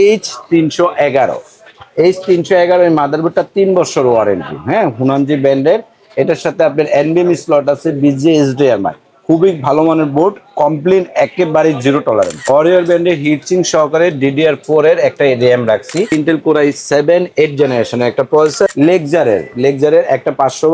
H তিনশো এগারো H তিনশো এগারো এই মাদারবোর্ডটা তিন বছর ওয়ারেন্টি হ্যাঁ হুনানজি ব্র্যান্ডের এটার সাথে আপনার এনবিএম স্লট আছে বিজি এইচডিএমআই খুবই ভালো মানের বোর্ড কমপ্লেন একেবারে জিরো টলারেন্স অরিয়র ব্র্যান্ডের হিটসিং সহকারে ডিডিআর ফোর এর একটা র্যাম রাখছি। ইন্টেল কোরাই সেভেন এইট জেনারেশনের একটা প্রসেসর লেকজারের লেকজারের একটা পাঁচশো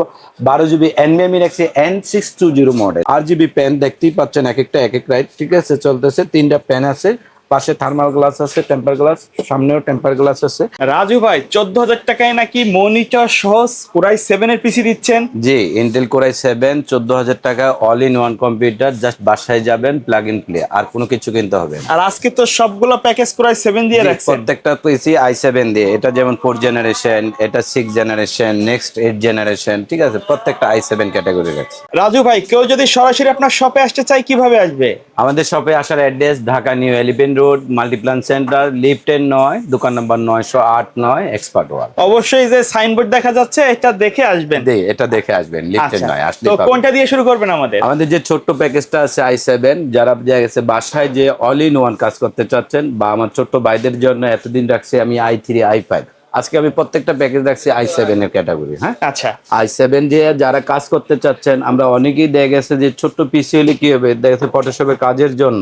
বারো জিবি এনবিএমই রাখছি N six two zero model RGB fan দেখতেই পাচ্ছেন এক একটা, এক এক রাইট ঠিক আছে, চলতেছে, তিনটা পেন আছে। পাশে থার্মাল গ্লাস আছে টেম্পার গ্লাস সামনেও টেম্পার গ্লাস আছে। রাজু ভাই চোদ্দ হাজার টাকায় নাকি মনিটর সহ পুরাই সেভেন এর পিসি দিচ্ছেন? জি ইন্টেল কোরাই সেভেন চোদ্দ হাজার টাকা all in one computer just বাসায় যাবেন প্লাগ ইন প্লে আর কোনো কিছু কিনতে হবে আর আজকে তো সবগুলো প্যাকেজ পুরাই সেভেন দিয়ে জি, রাখছেন। প্রত্যেকটা পিসি আই সেভেন দিয়ে এটা যেমন ফোর জেনারেশন এটা six generation next eight generation ঠিক আছে প্রত্যেকটা আই সেভেন ক্যাটাগরি রাখছে রাজু ভাই কেউ যদি সরাসরি আপনার শপে আসতে চায় কীভাবে আসবে? আমাদের শপে আসার address Dhaka new elephant road multiplan center লিফটেন নয় দোকান নম্বর নয়শো আট নয় এক্সপার্ট ওয়াল অবশ্যই যে সাইনবোর্ড দেখা যাচ্ছে এটা দেখে আসবেন। এটা দেখে আসবেন লিফটেন আচ্ছা নয় আসলে তো কোনটা দিয়ে শুরু করবেন আমাদের? আমাদের যে ছোট্ট প্যাকেজটা আছে আই সেভেন যারা গেছে বাসায় যে অল ইন ওয়ান কাজ করতে চাচ্ছেন বা আমার ছোট্ট ভাইদের জন্য এতদিন রাখছি আমি আই থ্রি আই ফাইভ আজকে আমি প্রত্যেকটা প্যাকেজ রাখছি আই সেভেন এর ক্যাটাগরি হ্যাঁ? আচ্ছা। আই সেভেন দিয়ে যারা কাজ করতে চাচ্ছেন আমরা অনেকেই দেখা গেছে যে ছোট্ট পিসি হলে কি হবে? দেখা গেছে ফটোশপে কাজের জন্য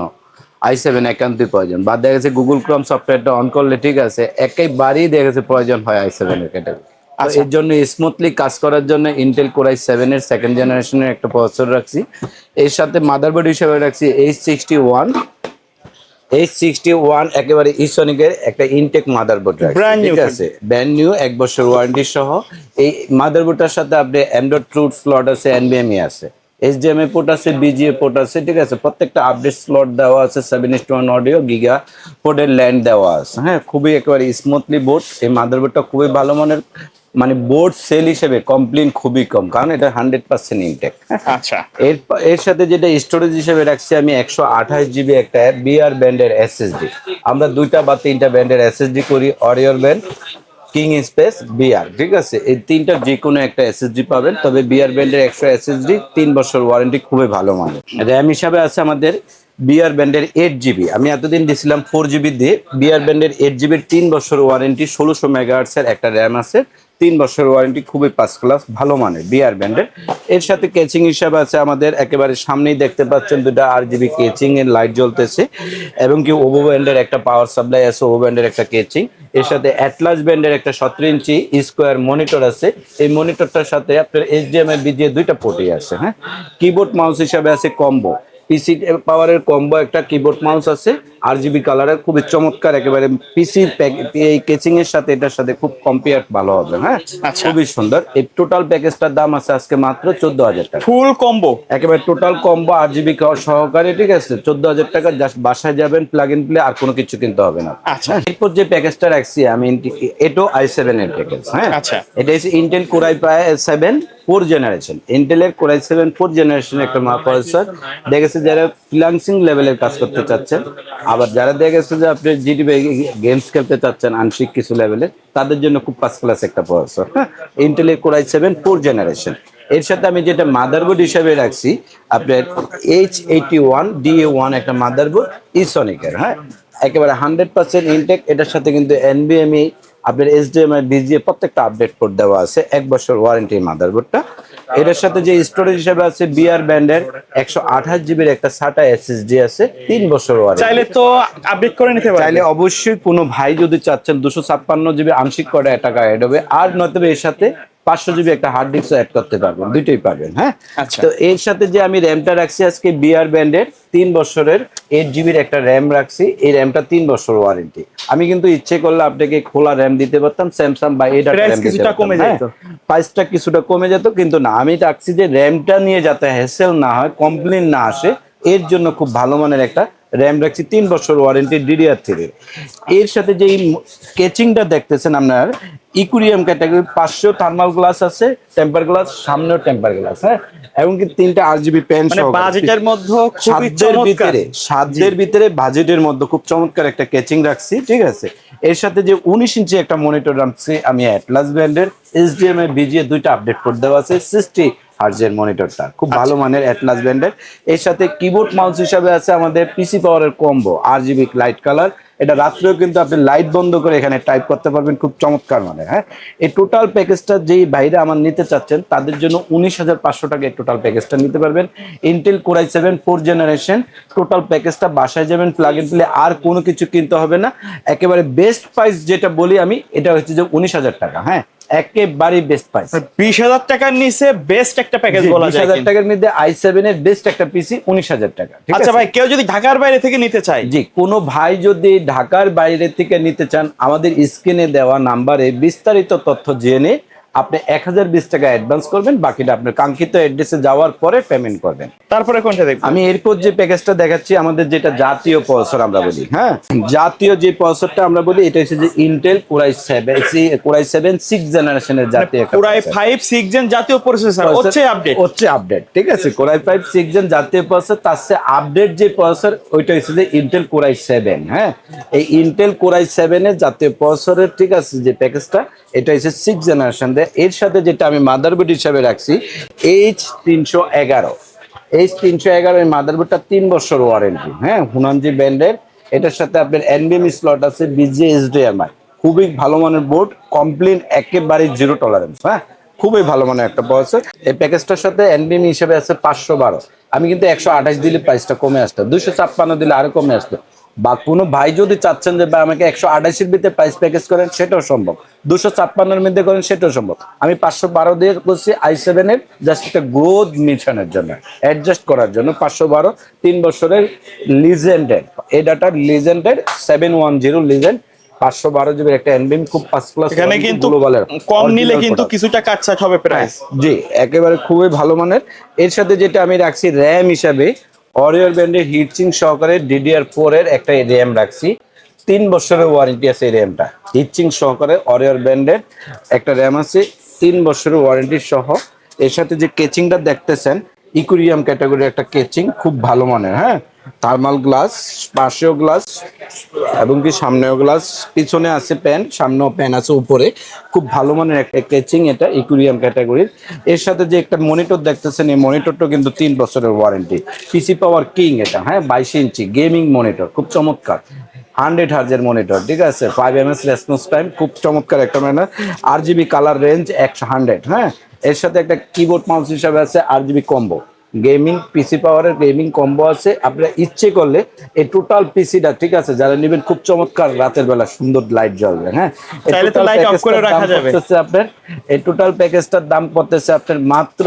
আই সেভেন একান্তই প্রয়োজন। বা দেখা গেছে গুগল ক্রোম সফটওয়্যারটা অন করলে ঠিক আছে একেবারেই দেখা গেছে প্রয়োজন হয় আই সেভেন এর ক্যাটাগরি এর জন্য স্মুথলি কাজ করার জন্য ইন্টেল কোরাই সেভেন এর সেকেন্ড জেনারেশনের একটা প্রসেসর রাখছি। এর সাথে মাদারবোর্ড হিসেবে রাখছি H sixty one H sixty one একেবারে ইসনিকের একটা ইনটেক মাদারবোর্ড Brand new আছে? ব্র্যান্ড নিউ এক বছর ওয়ারেন্টি সহ। এই মাদারবোর্ডটার সাথে আপনি অ্যান্ড্রয়েড ট্রুট স্লট আছে এনবিএমই আছে। পোর্ট আছে বিজিএ পোর্ট আছে ঠিক আছে? প্রত্যেকটা আপডেট স্লট দেওয়া আছে সেভেন ইস ওয়ান অডিও গিগা পোর্টের ল্যান্ড দেওয়া আছে। হ্যাঁ খুবই একেবারে স্মুথলি বোর্ড এই মাদারবোর্ডটা খুবই ভালো মানের মানে বোর্ড সেল হিসেবে কমপ্লেন খুবই কম কারণ এটা হান্ড্রেড পার্সেন্ট ইনটেক আচ্ছা। এর এর সাথে যেটা স্টোরেজ হিসেবে রাখছি আমি একশো আঠাশ জিবি একটা বিআর ব্যান্ডের এসএসডি আমরা দুইটা বা তিনটা ব্যান্ডের এসএসডি করি অরিয়র ব্যান্ড কিং স্পেস বিআর ঠিক আছে? এই তিনটা যে কোনো একটা এসএসডি পাবেন তবে বিআর ব্যান্ডের একশো এসএসডি তিন বছর ওয়ারেন্টি খুবই ভালো মানে র্যাম হিসাবে আছে আমাদের বিআর ব্যান্ডের এইট জিবি আমি এতদিন দিছিলাম ফোর জিবি দিয়ে বিআর ব্যান্ডের এইট জিবির তিন বছর ওয়ারেন্টি ষোলোশো মেগাহার্টসের একটা র্যাম আছে। তিন বছর ওয়ারেন্টি খুবই পাঁচ ক্লাস ভালো মানের বিআর ব্যান্ডের এর সাথে কেচিং হিসাবে আছে আমাদের একেবারে সামনেই দেখতে পাচ্ছেন দুটা আর জিবি কেচিং এর লাইট জ্বলতেছে, এবং কি ওভো ব্যান্ডের একটা পাওয়ার সাপ্লাই আছে ওভো ব্যান্ডের একটা কেচিং এর সাথে অ্যাটলাস ব্যান্ডের একটা সতেরো ইঞ্চি স্কোয়ার মনিটর আছে। এই মনিটরটার সাথে আপনার এইচডিএমআই বিজিএ দুইটা পোর্টই আছে হ্যাঁ? কিবোর্ড মাউস হিসাবে আছে কম্বো পিসি পাওয়ারের কম্বো একটা কিবোর্ড মাউস আছে আর জিবি কালারের খুবই চমৎকার একেবারে পিসি এই কেচিং এর সাথে এটার সাথে খুব কম্পেয়ার ভালো হবে হ্যাঁ? আচ্ছা। খুবই সুন্দর। এই টোটাল প্যাকেজটার দাম আছে আজকে মাত্র চোদ্দ হাজার টাকা। ফুল কম্বো একেবারে টোটাল কম্বো আর জিবি সহকারে ঠিক আছে? চোদ্দ হাজার টাকা জাস্ট বাসায় যাবেন প্লাগ ইন প্লে আর কোনো কিছু কিনতে হবে না। আচ্ছা। হ্যাঁ, এরপর যে প্যাকেজটা রাখছি আমি এটো আই সেভেন এর প্যাকেজ হ্যাঁ? আচ্ছা। এটা হচ্ছে ইন্টেল কোরাই প্রায় সেভেন ফোর জেনারেশন ইন্টেলের core i seven four generation একটা প্রসেসর দেখেছে যারা ফ্রিলান্সিং লেভেলের কাজ করতে চাচ্ছেন? আবার যারা দেখেছে যে আপনি জিটিভি গেমস খেলতে চাচ্ছেন আংশিক কিছু লেভেলের তাদের জন্য খুব ফার্স্ট ক্লাস একটা প্রসেসর ইন্টেলের core i seven four generation এর সাথে আমি যেটা মাদারবোর্ড হিসাবে রাখছি, আপনার H eighty one DA one একটা মাদারবোর্ড ইসনিকের হ্যাঁ। একেবারে হান্ড্রেড পার্সেন্ট ইনটেক এটার সাথে কিন্তু এনবিএমই আপনার এইচডিএমআই বিজিএ প্রত্যেকটা আপডেট কোড দেওয়া আছে, এক বছর ওয়ারেন্টি মাদারবোর্ডটা এটার সাথে যে স্টোরেজ হিসেবে আছে বিআর ব্যান্ডের একশো আঠাশ জিবির একটা সাটা এসএসডি আছে তিন বছর চাইলে তো আপডেট করে নিতে পারেন চাইলে অবশ্যই কোনো ভাই যদি চাচ্ছেন দুশো ছাপ্পান্ন জিবি আংশিক করে টাকা অ্যাড হবে আর নয়তো এর সাথে পাঁচশো জিবি একটা হার্ড ডিস্ক অ্যাড করতে পারবেন দুইটাই পাবেন হ্যাঁ আচ্ছা। তো এর সাথে যে আমি র্যামটা রাখছি আজকে বিআর ব্যান্ডের তিন বছরের এইট জিবির একটা র্যাম রাখছি এই র্যামটা তিন বছর ওয়ারেন্টি আমি কিন্তু ইচ্ছে করলে আপনাকে খোলা র্যাম দিতে পারতাম স্যামসাং বা এটা কিছুটা কমে যেত। প্রাইসটা কিছুটা কমে যেত কিন্তু না আমি রাখছি যে র্যামটা নিয়ে যাতে হ্যাসেল না হয় কমপ্লেন না আসে এর জন্য খুব ভালো মানের একটা র্যাম রাখছি তিন বছর ওয়ারেন্টি ডিডিআর থ্রি এর সাথে যে কেচিংটা দেখতেছেন আপনার ইকুরিয়াম ক্যাটাগরি পাঁচশো থার্মাল গ্লাস আছে টেম্পার গ্লাস সামনেও টেম্পার গ্লাস হ্যাঁ? এবং কি তিনটা আর জিবি পেন মানে বাজেটের মধ্যে সাধ্যের ভিতরে সাধ্যের ভিতরে বাজেটের মধ্যে খুব চমৎকার একটা ক্যাচিং রাখছি ঠিক আছে? এর সাথে যে উনিশ ইঞ্চি একটা মনিটর রাখছি আমি অ্যাটলাস ব্র্যান্ডের এর বিজিএ দুইটা আপডেট করে দেওয়া আছে সিক্সটি হার্জের মনিটরটা। খুব ভালো মানের অ্যাটলাস ব্র্যান্ডের এর সাথে কিবোর্ড মাউস হিসাবে আছে আমাদের পিসি পাওয়ারের combo RGB light colour এটা রাত্রেও কিন্তু আপনি লাইট বন্ধ করে এখানে টাইপ করতে পারবেন খুব চমৎকার মানে হ্যাঁ? এই টোটাল প্যাকেজটা যেই বাইরে আমার নিতে চাচ্ছেন তাদের জন্য উনিশ হাজার পাঁচশো টাকা টোটাল প্যাকেজটা নিতে পারবেন। Intel core i seven four generation total প্যাকেজটা বাসায় যাবেন প্লাগ ইন প্লে আর কোনো কিছু কিনতে হবে না। একেবারে বেস্ট প্রাইস যেটা বলি আমি এটা হচ্ছে যে উনিশ হাজার টাকা হ্যাঁ? একেবারেই বেস্ট প্রাইস হাজার টাকার নিচে বেস্ট একটা প্যাকেজ বলা যায় হাজার কিন্তু। টাকার মধ্যে আই সেভেন এর বেস্ট একটা পিসি উনিশ হাজার টাকা ঠিক আচ্ছা আছে? ভাই কেউ যদি ঢাকার বাইরে থেকে নিতে চায়? জি কোনো ভাই যদি ঢাকার বাইরে থেকে নিতে চান আমাদের স্ক্রিনে দেওয়া নাম্বারে বিস্তারিত তথ্য জেনে আপনি এক হাজার বিশ টাকা অ্যাডভান্স করবেন বাকিটা আপনার কাঙ্ক্ষিত অ্যাড্রেসে যাওয়ার পরে পেমেন্ট করবেন। তারপরে কোনটা দেখব আমি এরপর যে প্যাকেজটা দেখাচ্ছি আমাদের যেটা জাতীয় প্রসেসর আমরা বলি হ্যাঁ? জাতীয় যে প্রসেসরটা আমরা বলি এটা হচ্ছে যে Intel core i seven core i seven six জেনারেশনের জাতীয় core i five six gen জাতীয় প্রসেসর হচ্ছে আপডেট হচ্ছে আপডেট ঠিক আছে? Core i five six gen জাতীয় প্রসেসর তার চেয়ে আপডেট যে প্রসেসর ওইটা হচ্ছে যে ইন্টেল কোরাই সেভেন হ্যাঁ? এই ইন্টেল কোরাই সেভেনের জাতীয় প্রসেসরের ঠিক আছে যে প্যাকেজটা এটা হচ্ছে সিক্স জেনারেশন দেয় এর সাথে যেটা আমি মাদারবোর্ড হিসাবে রাখছি এইচ তিনশো এগারো এইচ তিনশো এগারো এই মাদারবোর্ডটা তিন বছর ওয়ারেন্টি হ্যাঁ হুনানজি ব্র্যান্ডের। এটার সাথে আপনার এনবিএম স্লট আছে বিজে এইচডিএমআই খুবই ভালো মানের বোর্ড কমপ্লেন একেবারে জিরো টলারেন্স হ্যাঁ খুবই ভালো মানের একটা প্রসেসর এই প্যাকেজটার সাথে এনবিএম হিসাবে আছে পাঁচশো বারো। আমি কিন্তু একশো আঠাশ দিলে প্রাইসটা কমে আসতো। দুশো ছাপ্পান্ন দিলে আরও কমে আসতো। বা কোনো ভাই যদি চাচ্ছেন যে ভাই আমাকে একশো আঠাশের ভিতরে প্রাইস প্যাকেজ করেন সেটাও সম্ভব। দুশো ছাপ্পান্নর মধ্যে করেন সেটাও সম্ভব। আমি পাঁচশো বারো দিয়ে করছি আই সেভেনের জাস্ট একটা গ্রোথ মিশনের জন্য অ্যাডজাস্ট করার জন্য পাঁচশো বারো তিন বছরের লিজেন্ডের এই ডাটার লিজেন্ডের সেভেন ওয়ান জিরো লিজেন্ড পাঁচশো বারো জিবির একটা এনবিএম খুব ফার্স্ট ক্লাস এখানে কিন্তু কম নিলে কিন্তু কিছুটা কাটছাট হবে প্রাইস জি একেবারে খুবই ভালো মানের। এর সাথে যেটা আমি রাখছি র্যাম হিসাবে অরিয়র ব্র্যান্ডের হিটচিং সহকারে ডিডিআর ফোর এর একটা র্যাম রাখছি। তিন বছরের ওয়ারেন্টি আছে এই র্যামটা হিটচিং সহকারে অরিয়র ব্র্যান্ডের একটা র্যাম আছে, তিন বছরের ওয়ারেন্টি সহ। এর সাথে যে কেচিংটা দেখতেছেন ইকুরিয়াম ক্যাটাগরির একটা কেচিং খুব ভালো মানের হ্যাঁ? থার্মাল গ্লাস পাশেও গ্লাস এবং কি সামনেও গ্লাস পিছনে আছে প্যান সামনেও প্যান আছে উপরে। খুব ভালো মানের একটা কেচিং এটা ইকুরিয়াম ক্যাটাগরির এর সাথে যে একটা মনিটর দেখতেছেন, এই মনিটরটা কিন্তু তিন বছরের ওয়ারেন্টি পিসি পাওয়ার কিং এটা হ্যাঁ? বাইশ ইঞ্চি গেমিং মনিটর খুব চমৎকার। হান্ড্রেড হার্জের মনিটর ঠিক আছে? Five M S response time খুব চমৎকার একটা মানে আর জিবি কালার রেঞ্জ একশো হান্ড্রেড হ্যাঁ? এর সাথে একটা কিবোর্ড মাউস হিসাবে আছে RGB combo gaming PC পাওয়ারের গেমিং কম্বো আছে। আপনারা ইচ্ছে করলে এই টোটাল পিসিটা ঠিক আছে যারা নেবেন খুব চমৎকার রাতের বেলা সুন্দর লাইট জ্বলবে হ্যাঁ? আপনার এই টোটাল প্যাকেজটার দাম পড়তেছে আপনার মাত্র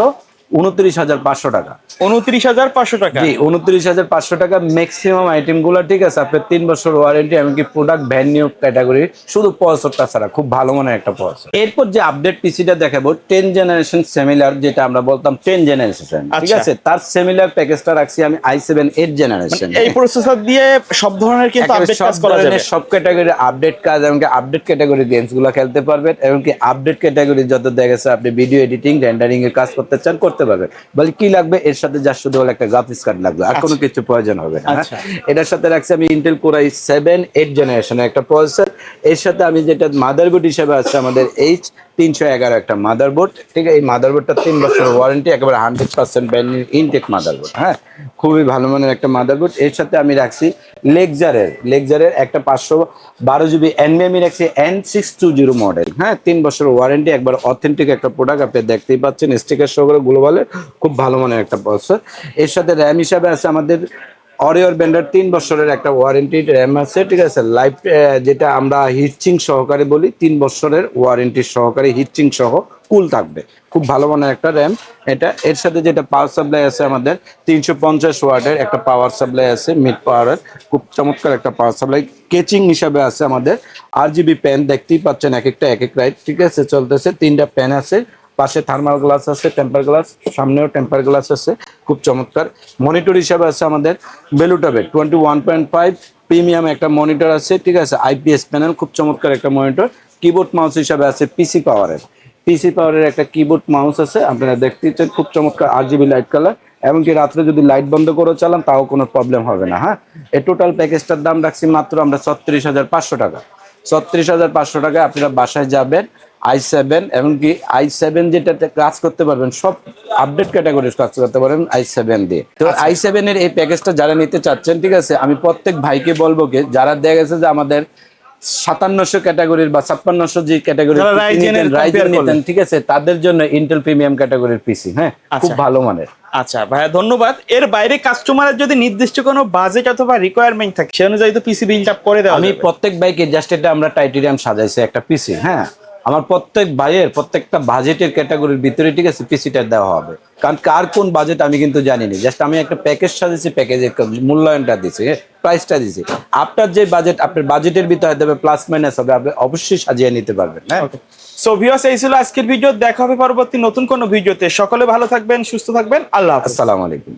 উনত্রিশ হাজার পাঁচশো টাকা। উনত্রিশ হাজার পাঁচশো টাকা? জি উনত্রিশ হাজার পাঁচশো টাকা ম্যাক্সিমাম আইটেমগুলো ঠিক আছে? আপনার তিন বছর ওয়ারেন্টি এমনকি প্রোডাক্ট ভ্যান ক্যাটাগরি শুধু পঁয়ষট্টা ছাড়া খুব ভালো মানের একটা পঁয়ষট্টি এরপর যে আপডেট পিসিটা দেখাবো টেন জেনারেশন সেমিলার যেটা আমরা বলতাম টেন জেনারেশন ঠিক আচ্ছা। আছে? তার সেমিলার প্যাকেজটা রাখছি আমি আই সেভেন এইট জেনারেশন এই প্রসেসর দিয়ে সব ধরনের কিন্তু আপডেট সব কাজ করা যাবে। সব ক্যাটাগরি আপডেট কাজ এমনকি আপডেট ক্যাটাগরি গেমসগুলো খেলতে পারবেন এমনকি আপডেট ক্যাটাগরি যত দেখেছে আপনি ভিডিও এডিটিং রেন্ডারিং এর কাজ করতে চান করতে পারবেন বলে কি লাগবে? এর সাথে যা শুধু একটা গ্রাফিক্স কার্ড লাগবে আর কোনো কিছু প্রয়োজন হবে না হ্যাঁ? আচ্ছা। এটার সাথে রাখছি আমি ইন্টেল কোরাই সেভেন এইট জেনারেশনের একটা প্রসেসর এর সাথে আমি যেটা মাদারবোর্ড হিসেবে আছে আমাদের এইচ তিনশো এগারো একটা মাদারবোর্ড ঠিক আছে? এই মাদারবোর্ডটা তিন বছর ওয়ারেন্টি একেবারে hundred percent brand intact motherboard হ্যাঁ? খুবই ভালো মানের একটা মাদারবোর্ড এর সাথে আমি রাখছি লেকজারের লেকজারের একটা পাঁচশো বারো জিবি এনবিএমি রাখছি N six two zero model হ্যাঁ তিন বছর ওয়ারেন্টি একবার অথেন্টিক একটা প্রোডাক্ট আপনি দেখতেই পাচ্ছেন স্টিকার সহকারে গ্লোবালের খুব ভালো মানের একটা প্রসেসর এর সাথে র্যাম হিসাবে আছে আমাদের অরিওর ব্যান্ডার তিন বছরের একটা ওয়ারেন্টি র্যাম আছে, ঠিক আছে? লাইফ যেটা আমরা হিটচিং সহকারে বলি, তিন বছরের ওয়ারেন্টি সহকারে হিটচিং সহ কুল থাকবে। খুব ভালো মানের একটা র্যাম। এটা, এর সাথে যেটা পাওয়ার সাপ্লাই আছে আমাদের, তিনশো পঞ্চাশ ওয়াটের একটা পাওয়ার সাপ্লাই আছে মিড পাওয়ারের খুব চমৎকার একটা পাওয়ার সাপ্লাই কেচিং হিসাবে আছে আমাদের। আর জিবি প্যান দেখতেই পাচ্ছেন এক একটা এক এক রাইট ঠিক আছে, চলতেছে। তিনটা প্যান আছে। পাশে থার্মাল গ্লাস আছে টেম্পার গ্লাস সামনেও টেম্পার গ্লাস আছে। খুব চমৎকার। মনিটর হিসাবে আছে আমাদের বেলুটাবে twenty one point five premium একটা মনিটর আছে। ঠিক আছে আইপিএস প্যানেল খুব চমৎকার একটা মনিটর কিবোর্ড মাউস হিসাবে আছে পিসি পাওয়ারের পিসি পাওয়ারের একটা কিবোর্ড মাউস আছে আপনারা দেখতে পাচ্ছেন খুব চমৎকার আর জিবি লাইট কালার এমনকি রাত্রে যদি লাইট বন্ধ করে চালান তাও কোনো প্রবলেম হবে না হ্যাঁ? এই টোটাল প্যাকেজটার দাম রাখছি মাত্র আমরা ছত্রিশ হাজার পাঁচশো টাকা। ছত্রিশ হাজার পাঁচশো টাকা আপনারা বাসায় যাবেন আই সেভেন এমনকি আই সেভেন যেটাতে কাজ করতে পারবেন সব আপডেট ক্যাটাগরির কাজ করতে পারেন আই সেভেন দিয়ে। তো আই সেভেনের এই প্যাকেজটা যারা নিতে চাচ্ছেন ঠিক আছে? আমি প্রত্যেক ভাইকে বলব কি যারা দেখা গেছে যে আমাদের সাতান্নশো ক্যাটাগরির বা ছাপ্পান্নশো যে ক্যাটাগরির ঠিক আছে? তাদের জন্য ইন্টেল প্রিমিয়াম ক্যাটাগরির পিসি হ্যাঁ? খুব আচ্ছা। ভালো মানের। আচ্ছা ভাইয়া ধন্যবাদ। এর বাইরে কাস্টমারের যদি নির্দিষ্ট কোনো বাজেট অথবা রিকোয়ারমেন্ট থাকে সে অনুযায়ী তো পিসি বিল্ড আপ করে দেওয়া আমি প্রত্যেক বাইকে জাস্ট এটা আমরা টাইটেরিয়াম সাজাইছি একটা পিসি হ্যাঁ? আমার প্রত্যেক বাইয়ের প্রত্যেকটা বাজেটের ক্যাটাগরির ভিতরে ঠিক আছে পিসিটা দেওয়া হবে। কারণ কার কোন বাজেট আমি কিন্তু জানি না জাস্ট আমি একটা প্যাকেজ সাজিয়েছি প্যাকেজের মূল্যায়নটা দিছি প্রাইসটা দিছি। আপনার যে বাজেট আপনার বাজেটের ভিতরে দেবে প্লাস মাইনাস হবে আপনি অবশ্যই সাজিয়ে নিতে পারবেন হ্যাঁ? সো ভিউয়ার্স এই ছিল আজকের ভিডিও দেখা হবে পরবর্তী নতুন কোনো ভিডিওতে সকলে ভালো থাকবেন সুস্থ থাকবেন। আল্লাহ আসসালামু আলাইকুম।